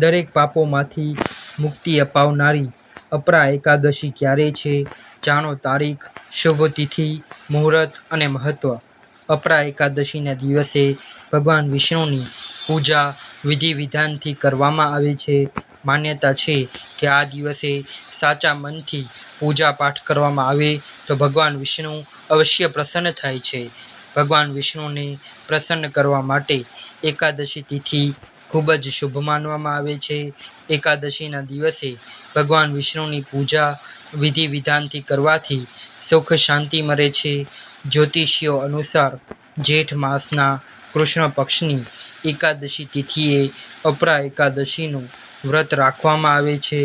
દરેક પાપોમાંથી મુક્તિ અપાવનારી અપરા એકાદશી ક્યારે છે? જાણો તારીખ, શુભ તિથિ, મુહૂર્ત અને મહત્વ. અપરા એકાદશીના દિવસે ભગવાન વિષ્ણુની પૂજા વિધિ વિધાનથી કરવામાં આવે છે. માન્યતા છે કે આ દિવસે સાચા મનથી પૂજા પાઠ કરવામાં આવે તો ભગવાન વિષ્ણુ અવશ્ય પ્રસન્ન થાય છે. ભગવાન વિષ્ણુને પ્રસન્ન કરવા માટે એકાદશી તિથિ ખૂબ જ શુભ માનવામાં આવે છે. એકાદશીના દિવસે ભગવાન વિષ્ણુની પૂજા વિધિ વિધાનથી કરવાથી સુખ શાંતિ મળે છે. જ્યોતિષીઓ અનુસાર જેઠ માસના કૃષ્ણ પક્ષની એકાદશી તિથિએ અપરા એકાદશીનું વ્રત રાખવામાં આવે છે.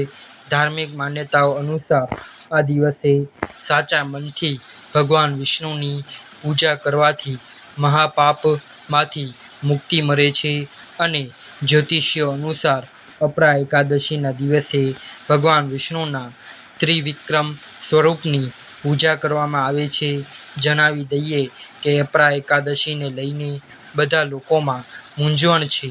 ધાર્મિક માન્યતાઓ અનુસાર આ દિવસે સાચા મનથી ભગવાન વિષ્ણુની પૂજા કરવાથી મહાપાપમાંથી મુક્તિ મળે છે અને જ્યોતિષ્ય અનુસાર અપરા એકાદશીના દિવસે ભગવાન વિષ્ણુના ત્રિવિક્રમ સ્વરૂપની પૂજા કરવામાં આવે છે. જણાવી દઈએ કે અપરા એકાદશીને લઈને બધા લોકોમાં મૂંઝવણ છે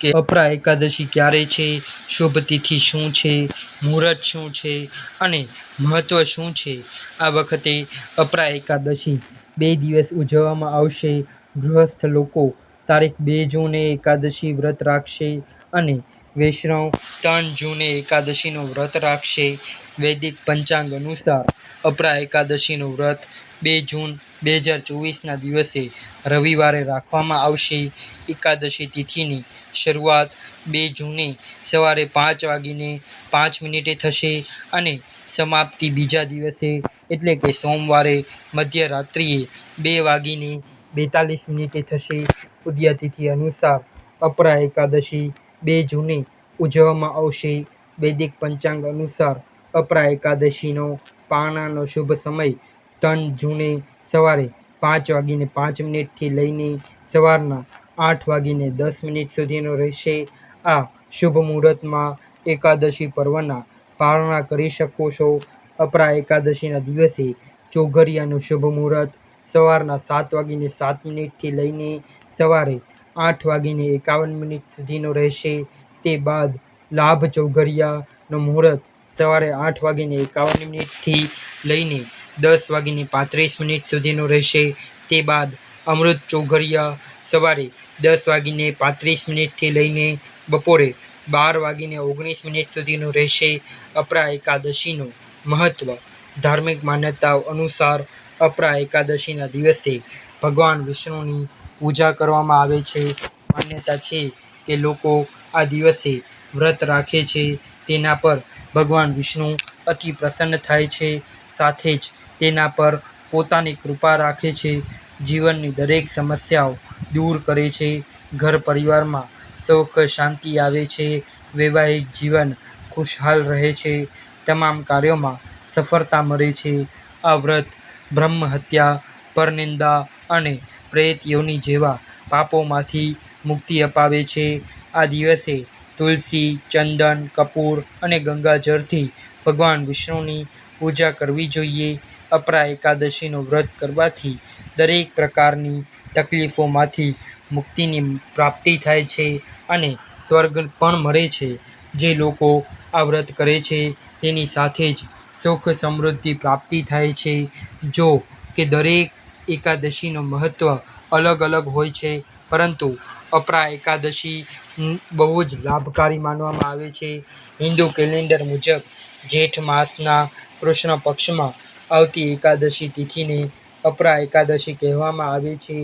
કે અપરા એકાદશી ક્યારે છે, શુભ તિથિ શું છે, મુહૂર્ત શું છે અને મહત્ત્વ શું છે. આ વખતે અપરા એકાદશી બે દિવસ ઉજવવામાં આવશે. ગૃહસ્થ લોકો તારીખ બે જૂને એકાદશી વ્રત રાખશે અને વૈષ્ણવ ત્રણ જૂને એકાદશીનું વ્રત રાખશે. વૈદિક પંચાંગ અનુસાર અપરા એકાદશીનું વ્રત બે જૂન બે હજાર ચોવીસના દિવસે રવિવારે રાખવામાં આવશે. એકાદશી તિથિની શરૂઆત બે જૂને સવારે પાંચ વાગીને પાંચ મિનિટે થશે અને સમાપ્તિ બીજા દિવસે એટલે કે સોમવારે મધ્યરાત્રિએ બે વાગીને બેતાલીસ મિનિટે થશે. ઉદ્યાતિથિ અનુસાર અપરા એકાદશી બે જૂને ઉજવવામાં આવશે. વૈદિક પંચાંગ અનુસાર અપરા એકાદશીનો પારણાનો શુભ સમય ત્રણ જૂને સવારે પાંચ વાગીને પાંચ મિનિટથી લઈને સવારના આઠ વાગીને દસ મિનિટ સુધીનો રહેશે. આ શુભ મુહૂર્તમાં એકાદશી પર્વના પારણા કરી શકો છો. અપરા એકાદશીના દિવસે ચોઘરિયાનું શુભ મુહૂર્ત સવારના સાત વાગીને સાત મિનિટથી લઈને સવારે આઠ વાગીને એકાવન મિનિટ સુધીનો રહેશે. તે બાદ લાભ ચોઘરિયાનો મુહૂર્ત સવારે આઠ વાગીને એકાવન મિનિટથી લઈને દસ વાગીને પાંત્રીસ મિનિટ સુધીનો રહેશે. તે બાદ અમૃત ચોઘરિયા સવારે દસ વાગીને પાંત્રીસ મિનિટથી લઈને બપોરે બાર વાગીને ઓગણીસ મિનિટ સુધીનો રહેશે. અપરા એકાદશીનું મહત્ત્વ ધાર્મિક માન્યતાઓ અનુસાર અપરા એકાદશીના દિવસે ભગવાન વિષ્ણુની પૂજા કરવામાં આવે છે. માન્યતા છે કે લોકો આ દિવસે વ્રત રાખે છે. તેના પર ભગવાન વિષ્ણુ અતિ પ્રસન્ન થાય છે. સાથે જ તેના પર પોતાની કૃપા રાખે છે. જીવનની દરેક સમસ્યાઓ દૂર કરે છે. ઘર પરિવારમાં સુખ શાંતિ આવે છે. વૈવાહિક જીવન ખુશહાલ રહે છે. તમામ કાર્યોમાં સફળતા મળે છે. આ વ્રત બ્રહ્મ હત્યા, પરનિંદા અને પ્રેત યોનિ જેવા પાપોમાંથી મુક્તિ અપાવે છે. આ દિવસે તુલસી, ચંદન, કપૂર અને ગંગાજળથી ભગવાન વિષ્ણુની પૂજા કરવી જોઈએ. અપરા એકાદશીનું વ્રત કરવાથી દરેક પ્રકારની તકલીફોમાંથી મુક્તિની પ્રાપ્તિ થાય છે અને સ્વર્ગ પણ મળે છે. જે લોકો આ વ્રત કરે છે, તેની સાથે જ સુખ, સમૃદ્ધિ પ્રાપ્તિ થાય છે. જો કે દરેક એકાદશીનું મહત્ત્વ અલગ અલગ હોય છે, પરંતુ અપરા એકાદશી બહુ જ લાભકારી માનવામાં આવે છે. હિન્દુ કેલેન્ડર મુજબ જેઠ માસના કૃષ્ણ પક્ષમાં આવતી એકાદશી તિથિને અપરા એકાદશી કહેવામાં આવે છે.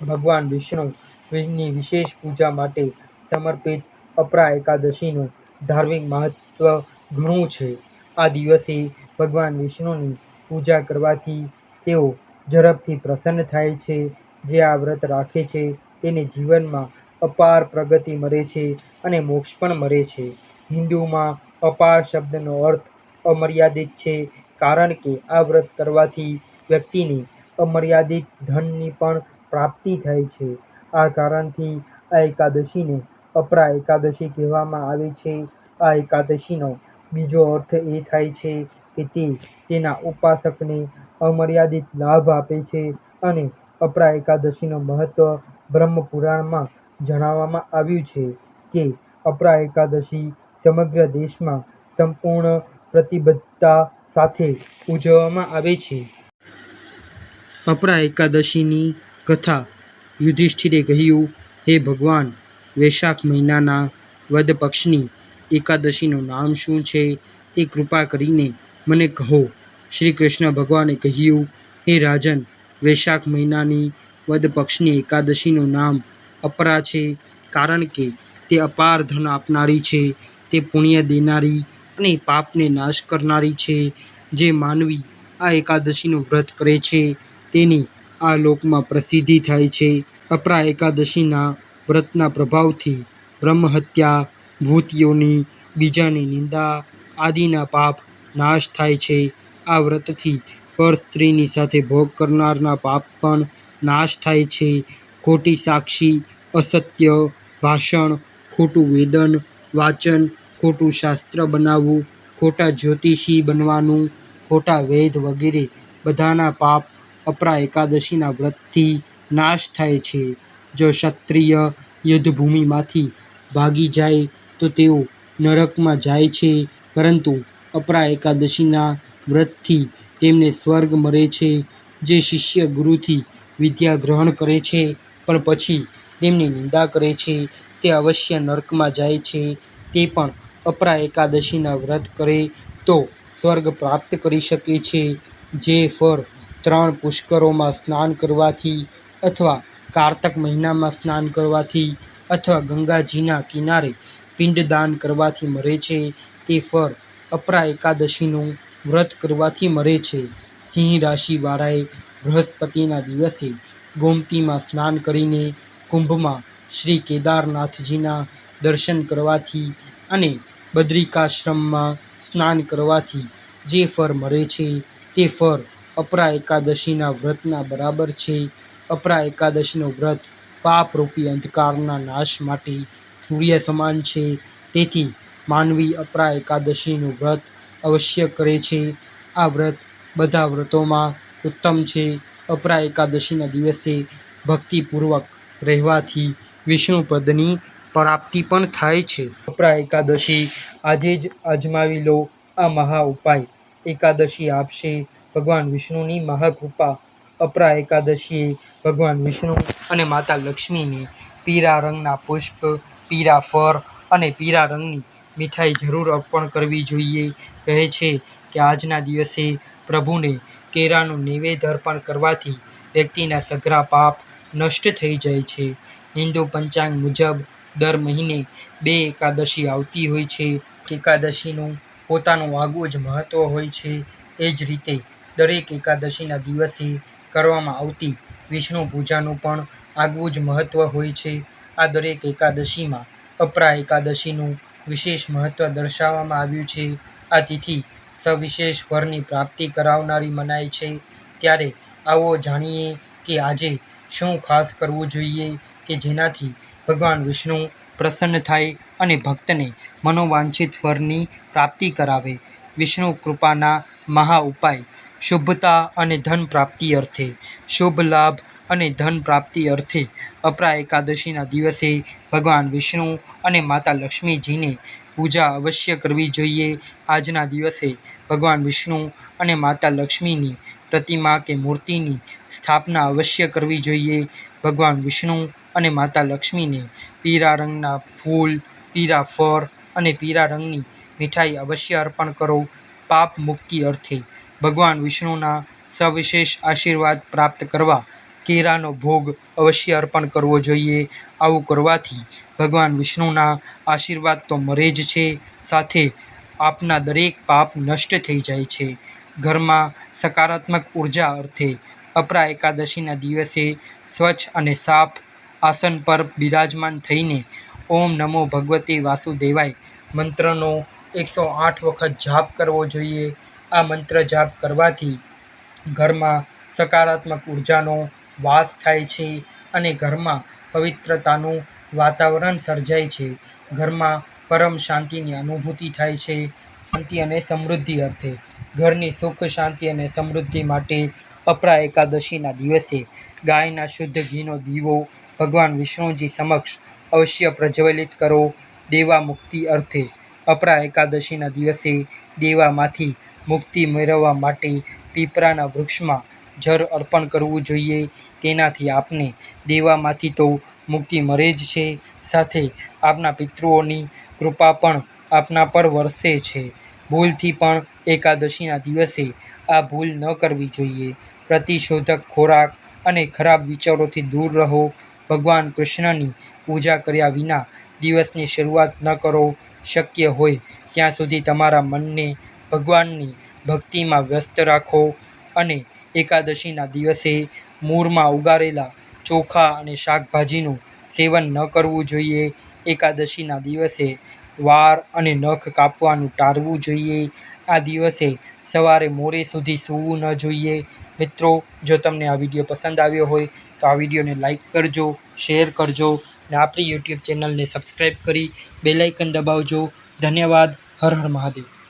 ભગવાન વિષ્ણુની વિશેષ પૂજા માટે સમર્પિત અપરા એકાદશીનું ધાર્મિક મહત્ત્વ ઘણું છે. આ દિવસે ભગવાન વિષ્ણુની પૂજા કરવાથી તેઓ ઝડપથી પ્રસન્ન થાય છે. જે આ વ્રત રાખે છે, તેને જીવનમાં અપાર પ્રગતિ મળે છે અને મોક્ષ પણ મળે છે. હિન્દુમાં અપાર શબ્દનો અર્થ અમર્યાદિત છે, કારણ કે આ વ્રત કરવાથી વ્યક્તિને અમર્યાદિત ધનની પણ પ્રાપ્તિ થાય છે. આ કારણથી આ એકાદશીને અપરા એકાદશી કહેવામાં આવે છે. આ એકાદશીનો બીજો અર્થ એ થાય છે કે તે તેના ઉપાસકને અમર્યાદિત લાભ આપે છે અને અપરા એકાદશીનું મહત્વ બ્રહ્મપુરાણમાં જણાવવામાં આવ્યું છે કે અપરા એકાદશી સમગ્ર દેશમાં સંપૂર્ણ પ્રતિબદ્ધતા સાથે ઉજવવામાં આવે છે. અપરા એકાદશીની કથા યુધિષ્ઠિરે કહ્યું, હે ભગવાન, વૈશાખ મહિનાના વદ પક્ષની એકાદશીનું નામ શું છે તે કૃપા કરીને મને કહો. શ્રી કૃષ્ણ ભગવાને કહ્યું, હે રાજન, વૈશાખ મહિનાની વદ પક્ષની એકાદશીનું નામ અપરા છે કારણ કે તે અપાર ધન આપનારી છે, તે પુણ્ય દેનારી અને પાપને નાશ કરનારી છે. જે માનવી આ એકાદશીનું વ્રત કરે છે તેની આ લોકમાં પ્રસિદ્ધિ થાય છે. અપરા એકાદશીના વ્રતના પ્રભાવથી બ્રહ્મહત્યા, ભૂતયોનિ, બીજાની નિંદા આદિના પાપ નાશ થાય છે. આ વ્રતથી પર સ્ત્રીની સાથે ભોગ કરનારના પાપ પણ નાશ થાય છે. ખોટી સાક્ષી, અસત્ય ભાષણ, ખોટું વેદન વાચન, ખોટું શાસ્ત્ર બનાવવું, ખોટા જ્યોતિષી બનવાનું, ખોટા વેદ વગેરે બધાના પાપ અપરા એકાદશીના વ્રતથી નાશ થાય છે. જો ક્ષત્રિય યુદ્ધભૂમિમાંથી ભાગી જાય તો તેઓ નરકમાં જાય છે, પરંતુ અપરા એકાદશીના વ્રતથી તેમને સ્વર્ગ મળે છે. જે શિષ્ય ગુરુથી વિદ્યા ગ્રહણ કરે છે, પણ પછી તેમની નિંદા કરે છે, તે અવશ્ય નરકમાં જાય છે. તે પણ અપરા એકાદશીના વ્રત કરે તો સ્વર્ગ પ્રાપ્ત કરી શકે છે. જે ફળ ત્રણ પુષ્કરોમાં સ્નાન કરવાથી અથવા કારતક મહિનામાં સ્નાન કરવાથી અથવા ગંગાજીના કિનારે પિંડદાન કરવાથી મરે છે તે ફળ અપરા એકાદશીનું વ્રત કરવાથી મરે છે. સિંહ રાશિવાળાએ બૃહસ્પતિના દિવસે ગોમતીમાં સ્નાન કરીને કુંભમાં શ્રી કેદારનાથજીના દર્શન કરવાથી અને બદ્રિકાશ્રમમાં સ્નાન કરવાથી જે ફળ મળે છે, તે ફળ અપરા એકાદશીના વ્રતના બરાબર છે. અપરા એકાદશીનું વ્રત પાપરૂપી અંધકારના નાશ માટે સૂર્ય સમાન છે. તેથી માનવી અપરા એકાદશીનું વ્રત અવશ્ય કરે છે. આ વ્રત બધા વ્રતોમાં ઉત્તમ છે. અપરા એકાદશીના દિવસે ભક્તિપૂર્વક રહેવાથી વિષ્ણુપદની પ્રાપ્તિ પણ થાય છે. અપરા એકાદશી આજે જ અજમાવી લો આ મહા ઉપાય એકાદશી આપશે ભગવાન વિષ્ણુની મહાકૃપા અપરા એકાદશીએ ભગવાન વિષ્ણુ અને માતા લક્ષ્મીને પીળા રંગના પુષ્પ, પીળા ફર અને પીળા રંગની મીઠાઈ જરૂર અર્પણ કરવી જોઈએ. કહે છે કે આજના દિવસે પ્રભુને કેરાનું નૈવેદ્ય અર્પણ કરવાથી વ્યક્તિના સઘળા પાપ નષ્ટ થઈ જાય છે. હિન્દુ પંચાંગ મુજબ દર મહિને બે એકાદશી આવતી હોય છે. એકાદશીનું પોતાનું આગવું જ મહત્ત્વ હોય છે. એ જ રીતે દરેક એકાદશીના દિવસે કરવામાં આવતી વિષ્ણુ પૂજાનું પણ આગવું જ મહત્ત્વ હોય છે. આ દરેક એકાદશીમાં અપરા એકાદશીનું વિશેષ મહત્વ દર્શાવવામાં આવ્યું છે. આ તિથિ સવિશેષ વરની પ્રાપ્તિ કરાવનારી મનાય છે. ત્યારે આવો જાણીએ કે આજે શું ખાસ કરવું જોઈએ કે જેનાથી ભગવાન વિષ્ણુ પ્રસન્ન થાય અને ભક્તને મનોવાંછિત વરની પ્રાપ્તિ કરાવે. વિષ્ણુ કૃપાના મહા ઉપાય શુભતા અને ધન પ્રાપ્તિ અર્થે શુભ લાભ અને ધન પ્રાપ્તિ અર્થે અપરા એકાદશીના દિવસે ભગવાન વિષ્ણુ અને માતા લક્ષ્મીજીની પૂજા અવશ્ય કરવી જોઈએ. આજના દિવસે ભગવાન વિષ્ણુ અને માતા લક્ષ્મીની પ્રતિમા કે મૂર્તિની સ્થાપના અવશ્ય કરવી જોઈએ. ભગવાન વિષ્ણુ અને માતા લક્ષ્મીને પીળા રંગના ફૂલ, પીળા ફળ અને પીળા રંગની મીઠાઈ અવશ્ય અર્પણ કરો. પાપ મુક્તિ અર્થે ભગવાન વિષ્ણુના સવિશેષ આશીર્વાદ પ્રાપ્ત કરવા કેળાનો ભોગ અવશ્ય અર્પણ કરવો જોઈએ. આવું કરવાથી ભગવાન વિષ્ણુના આશીર્વાદ તો મળે જ છે, સાથે આપના દરેક પાપ નષ્ટ થઈ જાય છે. ઘરમાં સકારાત્મક ઊર્જા અર્થે અપરા એકાદશીના દિવસે સ્વચ્છ અને સાફ આસન પર બિરાજમાન થઈને ઓમ નમો ભગવતે વાસુદેવાય મંત્રનો એકસો આઠ વખત જાપ કરવો જોઈએ. આ મંત્ર જાપ કરવાથી ઘરમાં સકારાત્મક ઉર્જાનો વાસ થાય છે અને ઘરમાં પવિત્રતાનું વાતાવરણ સર્જાય છે. ઘરમાં પરમ શાંતિની અનુભૂતિ થાય છે. શાંતિ અને સમૃદ્ધિ અર્થે ઘરની સુખ, શાંતિ અને સમૃદ્ધિ માટે અપરા એકાદશીના દિવસે ગાયના શુદ્ધ ઘીનો દીવો ભગવાન વિષ્ણુજી સમક્ષ અવશ્ય પ્રજ્વલિત કરો. દેવા મુક્તિ અર્થે અપરા એકાદશીના દિવસે દેવામાંથી મુક્તિ મેળવવા માટે પીપળાના વૃક્ષમાં જળ અર્પણ કરવું જોઈએ. તેનાથી આપને દેવામાંથી તો મુક્તિ મળે જ છે. સાથે આપના પિતૃઓની કૃપા પણ આપના પર વરસે છે. ભૂલથી પણ એકાદશીના દિવસે આ ભૂલ ન કરવી જોઈએ. પ્રતિશોધક ખોરાક અને ખરાબ વિચારોથી દૂર રહો. ભગવાન કૃષ્ણની પૂજા કર્યા વિના દિવસની શરૂઆત ન કરો. શક્ય હોય ત્યાં સુધી તમારા મનને ભગવાનની ભક્તિમાં વ્યસ્ત રાખો અને એકાદશીના દિવસે મૂળમાં ઉગાડેલા ચોખા અને શાકભાજીનું સેવન ન કરવું જોઈએ. એકાદશીના દિવસે વાળ અને નખ કાપવાનું ટાળવું જોઈએ. આ દિવસે સવારે મોડે સુધી સૂવું ન જોઈએ. મિત્રો, જો તમને આ વીડિયો પસંદ આવ્યો હોય, તો આ વિડીયોને લાઈક કરજો, શેર કરજો અને આપણી યુટ્યુબ ચેનલને સબસ્ક્રાઈબ કરી બેલાઇકન દબાવજો. ધન્યવાદ. હર હર મહાદેવ.